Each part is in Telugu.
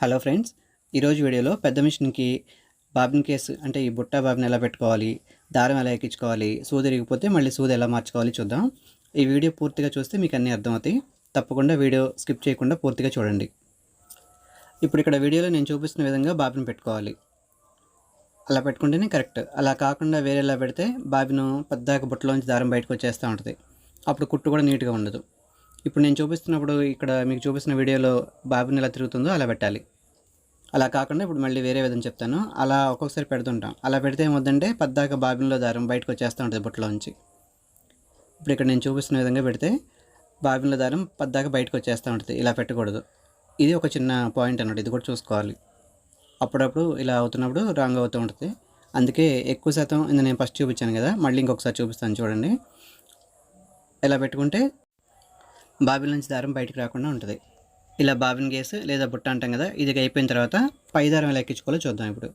హలో ఫ్రెండ్స్ ఈరోజు వీడియోలో పెద్ద మిషన్కి బాబిన్ కేసు అంటే ఈ బుట్ట బాబిన్ ఎలా పెట్టుకోవాలి దారం ఎలా ఎక్కించుకోవాలి సూది ఇరిగిపోతే మళ్ళీ సూది ఎలా మార్చుకోవాలి చూద్దాం. ఈ వీడియో పూర్తిగా చూస్తే మీకు అన్నీ అర్థమవుతాయి. తప్పకుండా వీడియో స్కిప్ చేయకుండా పూర్తిగా చూడండి. ఇప్పుడు ఇక్కడ వీడియోలో నేను చూపిస్తున్న విధంగా బాబిన్ పెట్టుకోవాలి. అలా పెట్టుకుంటేనే కరెక్ట్. అలా కాకుండా వేరేలా పెడితే బాబిను పెద్దాక బుట్టలోంచి దారం బయటకు వచ్చేస్తూ ఉంటుంది. అప్పుడు కుట్టు కూడా నీట్గా ఉండదు. ఇప్పుడు నేను చూపిస్తున్నప్పుడు ఇక్కడ మీకు చూపిస్తున్న వీడియోలో బాబిని ఎలా తిరుగుతుందో అలా పెట్టాలి. అలా కాకుండా ఇప్పుడు మళ్ళీ వేరే విధంగా చెప్తాను. అలా ఒక్కొక్కసారి పెడుతుంటాం. అలా పెడితే ఏమవుతుందంటే పద్దాక బాబిన్లో దారం బయటకు వచ్చేస్తూ ఉంటుంది బుట్టలోంచి. ఇప్పుడు ఇక్కడ నేను చూపిస్తున్న విధంగా పెడితే బాబిన్లో దారం పద్దాక బయటకు వచ్చేస్తూ ఉంటుంది. ఇలా పెట్టకూడదు. ఇది ఒక చిన్న పాయింట్ అన్నమాట. ఇది కూడా చూసుకోవాలి. అప్పుడప్పుడు ఇలా అవుతున్నప్పుడు రాంగ్ అవుతూ ఉంటుంది. అందుకే ఎక్కువ శాతం ఇది నేను ఫస్ట్ చూపించాను కదా. మళ్ళీ ఇంకొకసారి చూపిస్తాను చూడండి. ఇలా పెట్టుకుంటే బాబిల్ నుంచి దారం బయటకు రాకుండా ఉంటుంది. ఇలా బాబిన్ గేస్ లేదా బుట్ట అంటాం కదా ఇది అయిపోయిన తర్వాత పై దారం ఎలా ఎక్కించుకోవాలో చూద్దాం ఇప్పుడు.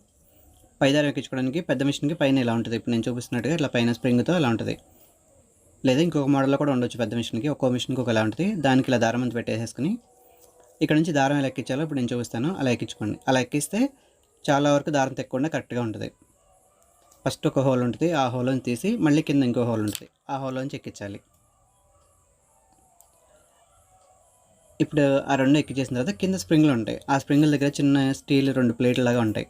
పై దారం ఎక్కించుకోవడానికి పెద్ద మిషన్కి పైన ఇలా ఉంటుంది. ఇప్పుడు నేను చూపిస్తున్నట్టుగా ఇట్లా పైన స్ప్రింగ్తో ఇలా ఉంటుంది. లేదా ఇంకొక మోడల్లో కూడా ఉండొచ్చు పెద్ద మిషన్కి ఒక్కో మిషన్కి ఒకలా ఉంటుంది. దానికి ఇలా దారం అంతా పెట్టేసేసుకుని ఇక్కడ నుంచి దారం ఎలా ఎక్కించాలో ఇప్పుడు నేను చూపిస్తాను. అలా ఎక్కించుకోండి. అలా ఎక్కిస్తే చాలా వరకు దారం తెక్కకుండా కరెక్ట్గా ఉంటుంది. ఫస్ట్ ఒక హోల్ ఉంటుంది. ఆ హోల్ని తీసి మళ్ళీ కింద ఇంకో హోల్ ఉంటుంది. ఆ హోల్లోంచి ఎక్కించాలి. ఇప్పుడు ఆ రెండు ఎక్కించేసిన తర్వాత కింద స్ప్రింగ్లు ఉంటాయి. ఆ స్ప్రింగుల దగ్గర చిన్న స్టీల్ రెండు ప్లేట్లు లాగా ఉంటాయి.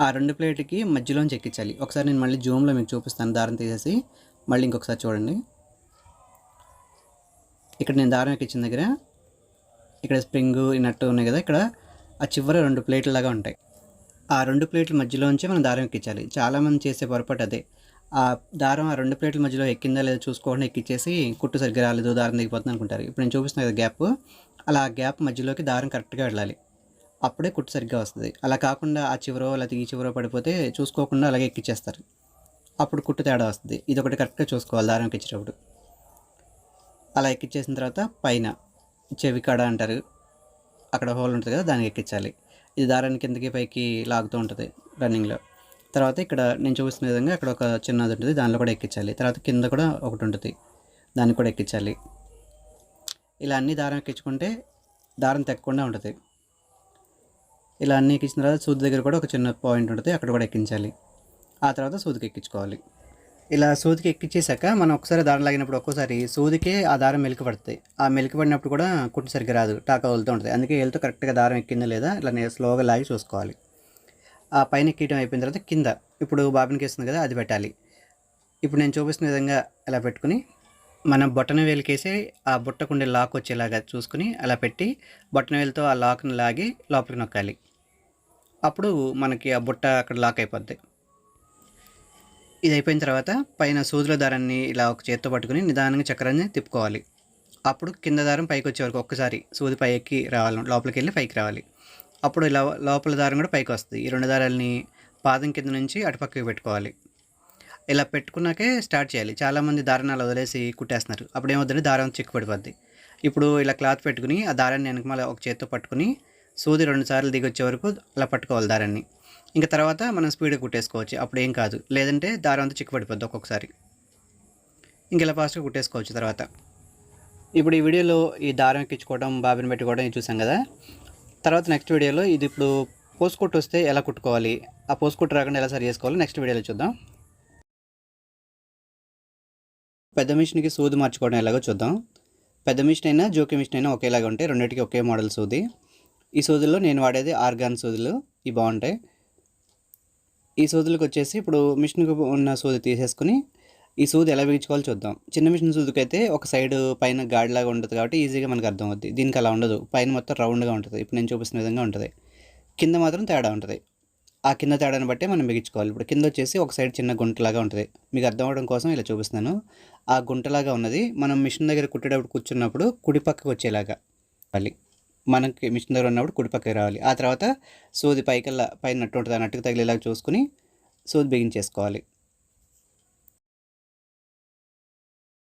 ఆ రెండు ప్లేట్కి మధ్యలోంచి ఎక్కించాలి. ఒకసారి నేను మళ్ళీ జూమ్లో మీకు చూపిస్తాను. దారం తీసేసి మళ్ళీ ఇంకొకసారి చూడండి. ఇక్కడ నేను దారం ఎక్కించిన దగ్గర ఇక్కడ స్ప్రింగ్ ఇన్నట్టు నట్టు ఉన్నాయి కదా ఇక్కడ ఆ చివర రెండు ప్లేట్ల లాగా ఉంటాయి. ఆ రెండు ప్లేట్ల మధ్యలోంచి మనం దారం ఎక్కించాలి. చాలామంది చేసే పొరపాటు అదే. ఆ దారం ఆ రెండు ప్లేట్ల మధ్యలో ఎక్కిందా లేదా చూసుకోకుండా ఎక్కించేసి కుట్టు సరిగ్గా రాలేదు దారం దిగిపోతుంది అనుకుంటారు ఇప్పుడు నేను చూపిస్తున్నా కదా గ్యాప్. అలా ఆ గ్యాప్ మధ్యలోకి దారం కరెక్ట్గా వెళ్ళాలి. అప్పుడే కుట్టు సరిగ్గా వస్తుంది. అలా కాకుండా ఆ చివరో లేకపోతే ఈ చివరో పడిపోతే చూసుకోకుండా అలాగే ఎక్కించేస్తారు అప్పుడు కుట్టు తేడా వస్తుంది. ఇది ఒకటి కరెక్ట్గా చూసుకోవాలి దారం ఎక్కించేటప్పుడు అలా ఎక్కించేసిన తర్వాత పైన చెవి కడ అంటారు. అక్కడ హోల్ ఉంటుంది కదా దానికి ఎక్కించాలి ఇది దారాన్ని కిందకి పైకి లాగుతూ ఉంటుంది రన్నింగ్లో. తర్వాత ఇక్కడ నేను చూపిస్తున్న విధంగా అక్కడ ఒక చిన్నది ఉంటుంది దానిలో కూడా ఎక్కించాలి తర్వాత కింద కూడా ఒకటి ఉంటుంది దాన్ని కూడా ఎక్కించాలి ఇలా అన్ని దారం ఎక్కించుకుంటే దారం తెక్కకుండా ఉంటుంది. ఇలా అన్ని ఎక్కించిన తర్వాత సూది దగ్గర కూడా ఒక చిన్న పాయింట్ ఉంటుంది అక్కడ కూడా ఎక్కించాలి. ఆ తర్వాత సూదికి ఎక్కించుకోవాలి. ఇలా సూదికి ఎక్కించేసాక మనం ఒకసారి దారం లాగినప్పుడు ఒక్కోసారి సూదికే ఆ దారం మెలికి పడుతుంది ఆ మెలికి పడినప్పుడు కూడా కుట్టు సరిగ్గా రాదు టాకా వదులుతూ ఉంటుంది. అందుకే వెళ్తూ కరెక్ట్గా దారం ఎక్కిందా లేదా ఇలా స్లోగా లాగి చూసుకోవాలి. ఆ పైన ఎక్కడం అయిపోయిన తర్వాత కింద ఇప్పుడు బాబిన్కి వేస్తుంది కదా అది పెట్టాలి. ఇప్పుడు నేను చూపిస్తున్న విధంగా ఇలా పెట్టుకుని మనం బొట్టన వేలికేసి ఆ బుట్టకుండే లాక్ వచ్చేలాగా చూసుకుని అలా పెట్టి బొట్టన వేలితో ఆ లాక్ని లాగి లోపలికి నొక్కాలి. అప్పుడు మనకి ఆ బుట్ట అక్కడ లాక్ అయిపోద్ది. ఇది అయిపోయిన తర్వాత పైన సూదుల దారాన్ని ఇలా ఒక చేత్తో పట్టుకుని నిదానంగా చక్రాన్ని తిప్పుకోవాలి. అప్పుడు కింద దారం పైకి వచ్చే వరకు ఒక్కసారి సూది పై ఎక్కి రావాలి. లోపలికి వెళ్ళి పైకి రావాలి. అప్పుడు ఇలా లోపల దారం కూడా పైకి వస్తుంది. ఈ రెండు దారాలని పాదం కింద నుంచి అటుపక్కకి పెట్టుకోవాలి. ఇలా పెట్టుకున్నాకే స్టార్ట్ చేయాలి. చాలామంది దారాన్ని అలా వదిలేసి కుట్టేస్తున్నారు. అప్పుడు ఏమవుతుంది దారం చిక్కు పడిపోద్ది. ఇప్పుడు ఇలా క్లాత్ పెట్టుకుని ఆ దారాన్ని వెనక మళ్ళీ ఒక చేత్తో పట్టుకుని సూది రెండు సార్లు దిగొచ్చే వరకు అలా పట్టుకోవాలి దారాన్ని. ఇంకా తర్వాత మనం స్పీడ్గా కుట్టేసుకోవచ్చు. అప్పుడు ఏం కాదు. లేదంటే దారం అంతా చిక్కు పడిపోద్ది ఒక్కొక్కసారి. ఇంక ఇలా ఫాస్ట్గా కుట్టేసుకోవచ్చు తర్వాత. ఇప్పుడు ఈ వీడియోలో ఈ దారం ఎక్కించుకోవడం బాబిని పెట్టుకోవడం ఇది చూసాం కదా. తర్వాత నెక్స్ట్ వీడియోలో ఇది ఇప్పుడు పోస్ట్ వస్తే ఎలా కుట్టుకోవాలి? ఆ పోస్ట్ రాకుండా ఎలా సరి చేసుకోవాలి? నెక్స్ట్ వీడియోలో చూద్దాం. పెద్ద మిషన్కి సూది మార్చుకోవడం ఎలాగో చూద్దాం. పెద్ద మిషన్ అయినా జోకి మిషన్ అయినా ఒకేలాగా ఉంటాయి. రెండింటికి ఒకే మోడల్ సూది. ఈ సూదుల్లో నేను వాడేది ఆర్గాన్ సూదులు. ఇవి బాగుంటాయి. ఈ సూదులకు వచ్చేసి ఇప్పుడు మిషన్కి ఉన్న సూది తీసేసుకుని ఈ సూది ఎలా బిగించుకోవాలో చూద్దాం. చిన్న మిషన్ సూదికి అయితే ఒక సైడ్ పైన గాడిలాగా ఉంటుంది కాబట్టి ఈజీగా మనకు అర్థం అవుద్ది. దీనికి అలా ఉండదు. పైన మొత్తం రౌండ్గా ఉంటుంది. ఇప్పుడు నేను చూపిస్తున్న విధంగా ఉంటుంది. కింద మాత్రం తేడా ఉంటుంది. ఆ కింద తేడాని బట్టే మనం బిగించుకోవాలి. ఇప్పుడు కింద వచ్చేసి ఒక సైడ్ చిన్న గుంటలాగా ఉంటుంది. మీకు అర్థం అవడం కోసం ఇలా చూపిస్తున్నాను. ఆ గుంటలాగా ఉన్నది. మనం మిషన్ దగ్గర కుట్టేటప్పుడు కూర్చున్నప్పుడు కుడి పక్కకు వచ్చేలాగా మళ్ళీ మనకి మిషన్ దగ్గర ఉన్నప్పుడు కుడి పక్కకి రావాలి. ఆ తర్వాత సూది పైకల్లా పైన నట్టు ఉంటుంది. ఆ నట్టుకు తగిలేలాగా చూసుకుని సూది బిగించేసుకోవాలి